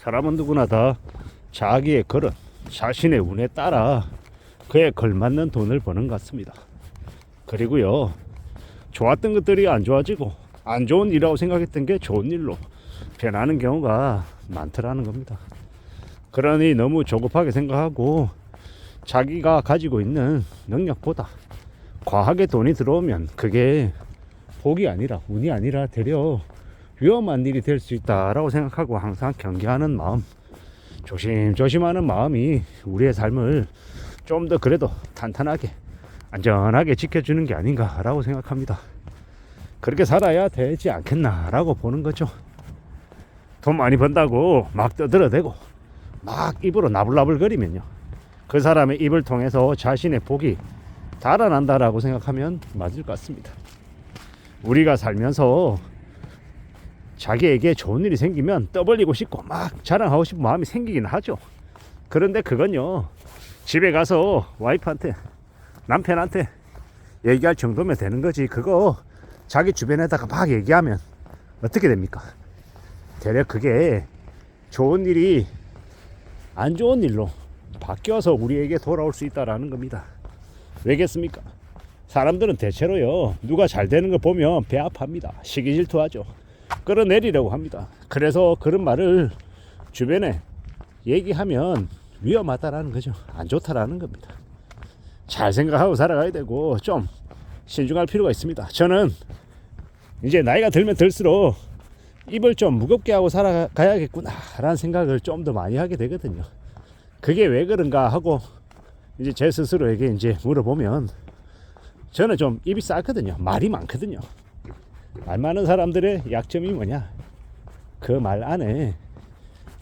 사람은 누구나 다 자기의 그릇, 자신의 운에 따라 그에 걸맞는 돈을 버는 것 같습니다. 그리고요, 좋았던 것들이 안 좋아지고 안 좋은 일이라고 생각했던 게 좋은 일로 변하는 경우가 많더라는 겁니다. 그러니 너무 조급하게 생각하고 자기가 가지고 있는 능력보다 과하게 돈이 들어오면 그게 복이 아니라 운이 아니라 되려 위험한 일이 될 수 있다라고 생각하고 항상 경계하는 마음 조심조심하는 마음이 우리의 삶을 좀 더 그래도 탄탄하게 안전하게 지켜주는 게 아닌가라고 생각합니다. 그렇게 살아야 되지 않겠나라고 보는 거죠. 돈 많이 번다고 막 떠들어대고 막 입으로 나불나불거리면요. 그 사람의 입을 통해서 자신의 복이 달아난다라고 생각하면 맞을 것 같습니다. 우리가 살면서 자기에게 좋은 일이 생기면 떠벌리고 싶고 막 자랑하고 싶은 마음이 생기긴 하죠. 그런데 그건요. 집에 가서 와이프한테 남편한테 얘기할 정도면 되는 거지. 그거 자기 주변에다가 막 얘기하면 어떻게 됩니까? 대략 그게 좋은 일이 안 좋은 일로 바뀌어서 우리에게 돌아올 수 있다라는 겁니다. 왜겠습니까? 사람들은 대체로요 누가 잘 되는 거 보면 배 아파합니다. 시기 질투하죠. 끌어내리려고 합니다. 그래서 그런 말을 주변에 얘기하면 위험하다라는 거죠. 안 좋다라는 겁니다. 잘 생각하고 살아가야 되고 좀 신중할 필요가 있습니다. 저는 이제 나이가 들면 들수록 입을 좀 무겁게 하고 살아가야겠구나라는 생각을 좀 더 많이 하게 되거든요. 그게 왜 그런가 하고 이제 제 스스로에게 이제 물어보면 저는 좀 입이 싸거든요. 말이 많거든요. 말 많은 사람들의 약점이 뭐냐? 그 말 안에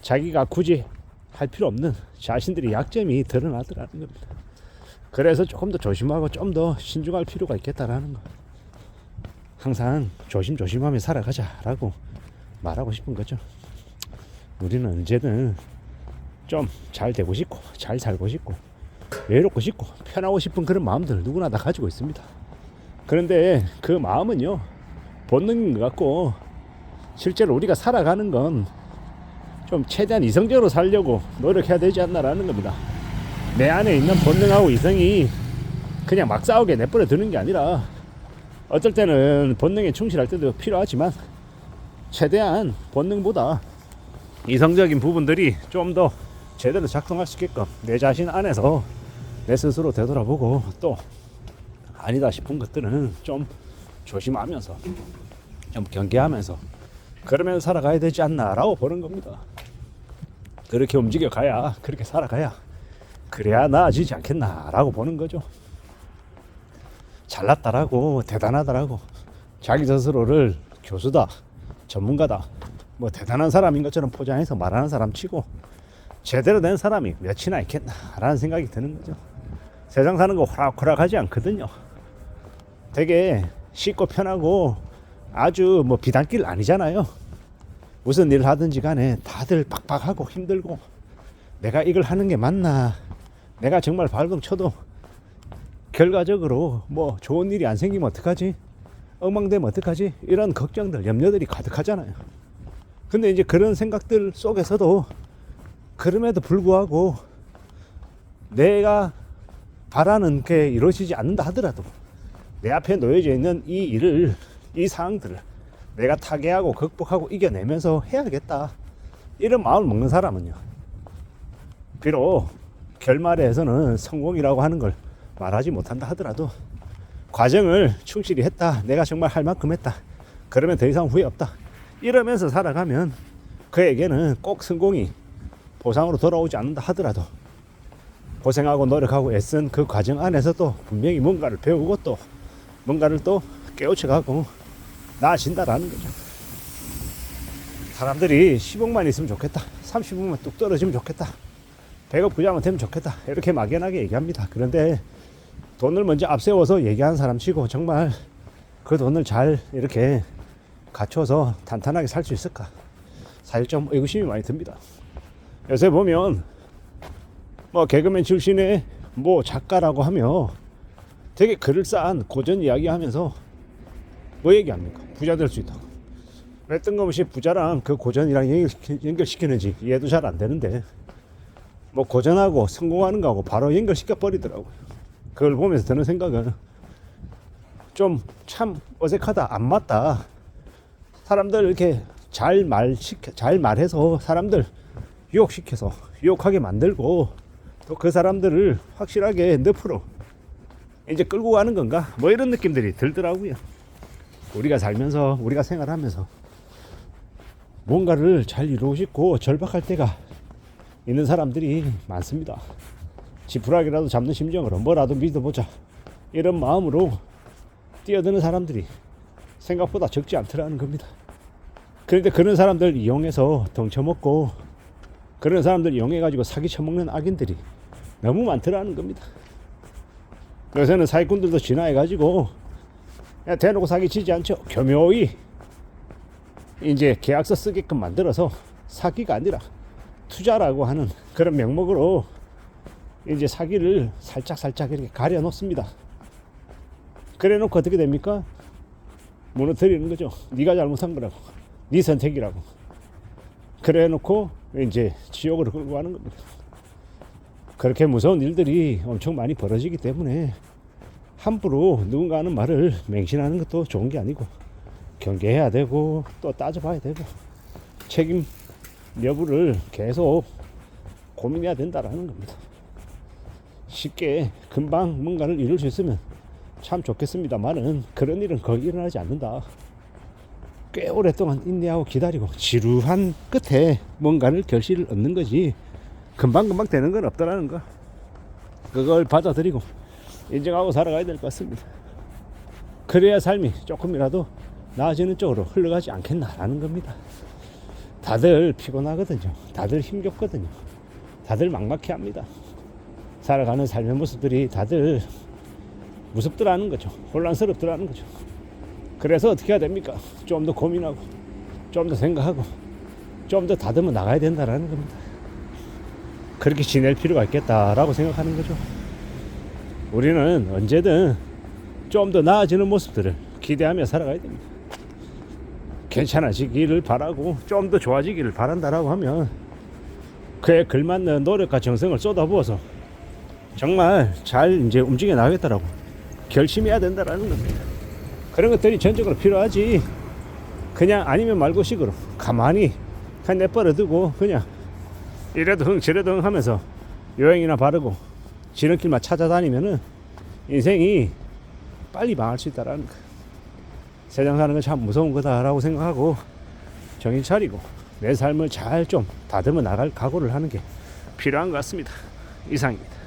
자기가 굳이 할 필요 없는 자신들의 약점이 드러나더라는 겁니다. 그래서 조금 더 조심하고 좀 더 신중할 필요가 있겠다라는 거. 항상 조심조심하며 살아가자라고 말하고 싶은 거죠. 우리는 언제든 좀 잘 되고 싶고 잘 살고 싶고 외롭고 싶고 편하고 싶은 그런 마음들 누구나 다 가지고 있습니다. 그런데 그 마음은요 본능인 것 같고 실제로 우리가 살아가는 건 좀 최대한 이성적으로 살려고 노력해야 되지 않나라는 겁니다. 내 안에 있는 본능하고 이성이 그냥 막 싸우게 내버려 두는 게 아니라 어떨 때는 본능에 충실할 때도 필요하지만 최대한 본능보다 이성적인 부분들이 좀 더 제대로 작동할 수 있게끔 내 자신 안에서 내 스스로 되돌아보고 또 아니다 싶은 것들은 좀 조심하면서 좀 경계하면서 그러면서 살아가야 되지 않나라고 보는 겁니다. 그렇게 움직여 가야 그렇게 살아가야 그래야 나아지지 않겠나라고 보는 거죠. 잘났다라고 대단하다라고 자기 스스로를 교수다 전문가다 뭐 대단한 사람인 것처럼 포장해서 말하는 사람 치고 제대로 된 사람이 몇이나 있겠나라는 생각이 드는 거죠. 세상 사는 거 호락호락하지 않거든요. 되게 쉽고 편하고 아주 뭐 비단길 아니잖아요. 무슨 일을 하든지 간에 다들 빡빡하고 힘들고 내가 이걸 하는 게 맞나? 내가 정말 발동 쳐도 결과적으로 뭐 좋은 일이 안 생기면 어떡하지? 엉망되면 어떡하지? 이런 걱정들 염려들이 가득하잖아요. 근데 이제 그런 생각들 속에서도 그럼에도 불구하고 내가 바라는 게 이루어지지 않는다 하더라도 내 앞에 놓여져 있는 이 일을 이 상황들을 내가 타개하고 극복하고 이겨내면서 해야겠다. 이런 마음을 먹는 사람은요 비록 결말에서는 성공이라고 하는 걸 말하지 못한다 하더라도 과정을 충실히 했다 내가 정말 할 만큼 했다 그러면 더 이상 후회 없다. 이러면서 살아가면 그에게는 꼭 성공이 보상으로 돌아오지 않는다 하더라도 고생하고 노력하고 애쓴 그 과정 안에서도 분명히 뭔가를 배우고 또 뭔가를 또 깨우쳐가고 나아진다라는 거죠. 사람들이 10억만 있으면 좋겠다. 30억만 뚝 떨어지면 좋겠다. 100억 부자만 되면 좋겠다. 이렇게 막연하게 얘기합니다. 그런데 돈을 먼저 앞세워서 얘기하는 사람 치고 정말 그 돈을 잘 이렇게 갖춰서 탄탄하게 살 수 있을까? 사실 좀 의구심이 많이 듭니다. 요새 보면 뭐 개그맨 출신의 뭐 작가라고 하며 되게 그럴싸한 고전 이야기 하면서 뭐 얘기합니까? 부자 될 수 있다고. 왜 뜬금없이 부자랑 그 고전이랑 연결시키, 연결시키는지 이해도 잘 안 되는데 뭐 고전하고 성공하는 거하고 바로 연결시켜 버리더라고요. 그걸 보면서 드는 생각은 좀 참 어색하다 안 맞다. 사람들 이렇게 잘 말 시켜 잘 말해서 사람들 유혹시켜서 유혹하게 만들고 또 그 사람들을 확실하게 늪으로 이제 끌고 가는 건가 뭐 이런 느낌들이 들더라고요. 우리가 살면서 우리가 생활하면서 뭔가를 잘 이루고 싶고 절박할 때가 있는 사람들이 많습니다. 지푸라기라도 잡는 심정으로 뭐라도 믿어보자 이런 마음으로 뛰어드는 사람들이 생각보다 적지 않더라는 겁니다. 그런데 그런 사람들 이용해서 덩쳐먹고 그런 사람들 이용해가지고 사기 쳐먹는 악인들이 너무 많더라는 겁니다. 요새는 사기꾼들도 진화해가지고 대놓고 사기 치지 않죠. 교묘히 이제 계약서 쓰게끔 만들어서 사기가 아니라 투자라고 하는 그런 명목으로 이제 사기를 살짝 살짝 이렇게 가려 놓습니다. 그래 놓고 어떻게 됩니까? 무너뜨리는 거죠. 네가 잘못한 거라고. 네 선택이라고. 그래 놓고 이제 지옥으로 끌고 가는 겁니다. 그렇게 무서운 일들이 엄청 많이 벌어지기 때문에 함부로 누군가 하는 말을 맹신하는 것도 좋은 게 아니고 경계해야 되고 또 따져봐야 되고 책임 여부를 계속 고민해야 된다라는 겁니다. 쉽게 금방 뭔가를 이룰 수 있으면 참 좋겠습니다만은 그런 일은 거의 일어나지 않는다. 꽤 오랫동안 인내하고 기다리고 지루한 끝에 뭔가를 결실을 얻는 거지 금방금방 되는 건 없다라는 거. 그걸 받아들이고 인정하고 살아가야 될 것 같습니다. 그래야 삶이 조금이라도 나아지는 쪽으로 흘러가지 않겠나라는 겁니다. 다들 피곤하거든요. 다들 힘겹거든요. 다들 막막해 합니다. 살아가는 삶의 모습들이 다들 무섭더라는 거죠. 혼란스럽더라는 거죠. 그래서 어떻게 해야 됩니까? 좀 더 고민하고, 좀 더 생각하고, 좀 더 다듬어 나가야 된다라는 겁니다. 그렇게 지낼 필요가 있겠다라고 생각하는 거죠. 우리는 언제든 좀 더 나아지는 모습들을 기대하며 살아가야 됩니다. 괜찮아지기를 바라고 좀 더 좋아지기를 바란다라고 하면 그에 걸맞는 노력과 정성을 쏟아부어서 정말 잘 이제 움직여 나가겠다라고 결심해야 된다라는 겁니다. 그런 것들이 전적으로 필요하지. 그냥 아니면 말고 식으로 가만히 그냥 내버려 두고 그냥 이래도 흥 저래도 흥 하면서 여행이나 바르고 지름길만 찾아다니면은 인생이 빨리 망할 수 있다라는 거. 세상 사는 건 참 무서운 거다라고 생각하고 정신 차리고 내 삶을 잘 좀 다듬어 나갈 각오를 하는 게 필요한 것 같습니다. 이상입니다.